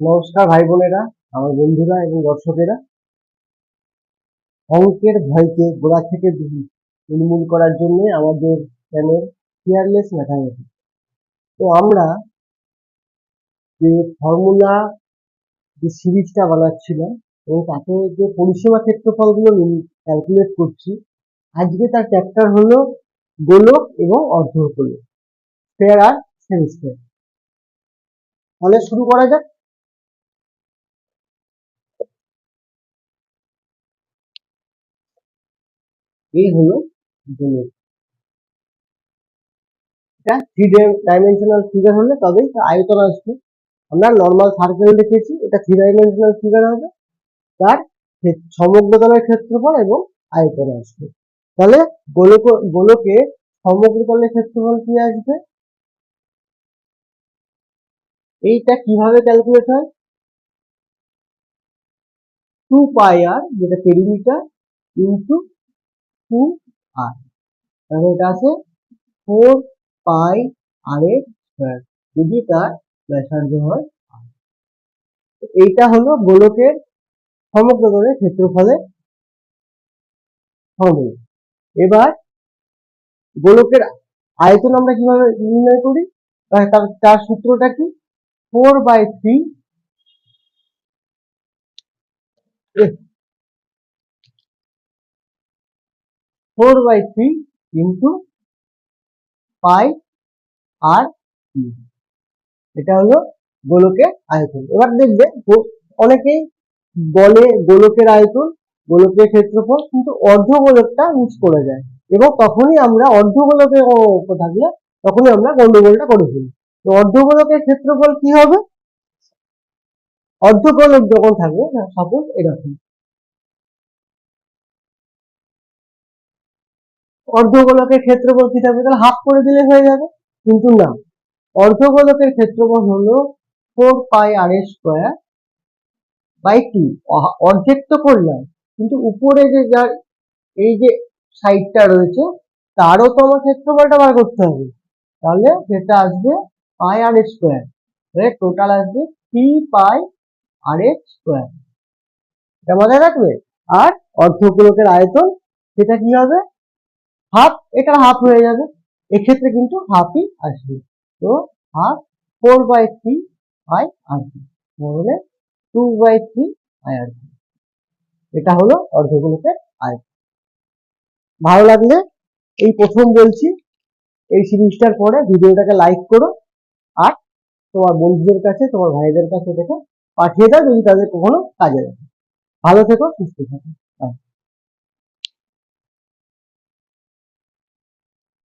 নমস্কার ভাই বোনেরা, আমার বন্ধুরা এবং দর্শকেরা। অঙ্কের ভয়কে গোড়া থেকে নির্মূল করার জন্য আমাদের চ্যানেল ফিয়ারলেস ম্যাথামেটিক্স তো আমরা যে ফর্মুলা যে সিরিজটা বানাচ্ছিলাম এবং তাতে যে পরিসীমা ক্ষেত্রফলগুলো ক্যালকুলেট করছি, আজকে তার চ্যাপ্টার হলো গোলক এবং অর্ধগোলক। স্পেয়ার আর সেমিস্টার তাহলে শুরু করা যাক। এই হলো গোলক এটা থ্রি ডাইমেনশনাল ফিগার হলে তবেই আয়তন আসবে। আমরা নর্মাল সার্কেল দেখেছি এটা থ্রি ডাইমেনশনাল ফিগার হবে। তার ক্ষে- সমগ্রতলের ক্ষেত্রফল এবং আয়তন আসবে। তাহলে গোলক গোলকে সমগ্রতলের ক্ষেত্রফল কি আসবে? এইটা কীভাবে ক্যালকুলেট হয়? টু পাই আর যেটা পেরিমিটার ইন্টু টু আর তাহলে এটা আছে ফোর পাই আর এর স্কোয়ার যদি তার ব্যাসার্ধ হয় এইটা হলো গোলকের সমগ্র দলের ক্ষেত্রফলের ফর্মুলা এবার গোলকের আয়তন আমরা কীভাবে নির্ণয় করি? তার সূত্রটা কি? Four by three four by three into pi r এটা হলো গোলকের আয়তন। এবার দেখবে অনেকেই বলে গোলকের আয়তন, গোলকের ক্ষেত্রফল, কিন্তু অর্ধগোলকটা মিস করে যায়। এবং তখনই আমরা অর্ধগোলকে থাকলে তখনই আমরা গন্ডগোলটা করে ফেলি। তো অর্ধগোলকের ক্ষেত্রফল কি হবে? অর্ধগোলক যখন থাকবে সাপোজ এরকম। অর্ধগোলকের ক্ষেত্রফল কি থাকবে? তাহলে হাফ করে দিলে হয়ে যাবে। কিন্তু না। অর্ধগোলকের ক্ষেত্রফল হলো four pi r square by two অর্ধেক তো করলাম। কিন্তু উপরে যে যার, এই যে সাইডটা রয়েছে, তারও তো আমার ক্ষেত্রফলটা বার করতে হবে। তাহলে সেটা আসবে পাই আর স্কোয়ার টোটাল আসবে থ্রি পাই আর স্কোয়ার এটা মাথায় রাখবে? আর অর্ধগোলকের আয়তন, সেটা কি হবে? হাফ এটা হাফ হয়ে যাবে। এক্ষেত্রে কিন্তু হাফই আসবে। তো হাফ ফোর বাই থ্রি আই কি তাহলে টু বাই থ্রি আই কি এটা হলো অর্ধগোলকের আয়তন। ভালো লাগলে এই প্রথম বলছি। এই সিরিজটার পরে ভিডিওটাকে লাইক করো। আর তোমার বন্ধুদের কাছে, তোমার ভাইদের কাছে দেখে পাঠিয়ে দাও, যদি তাদের কখনো কাজে লাগে। ভালো থেকো, সুস্থ থাকো.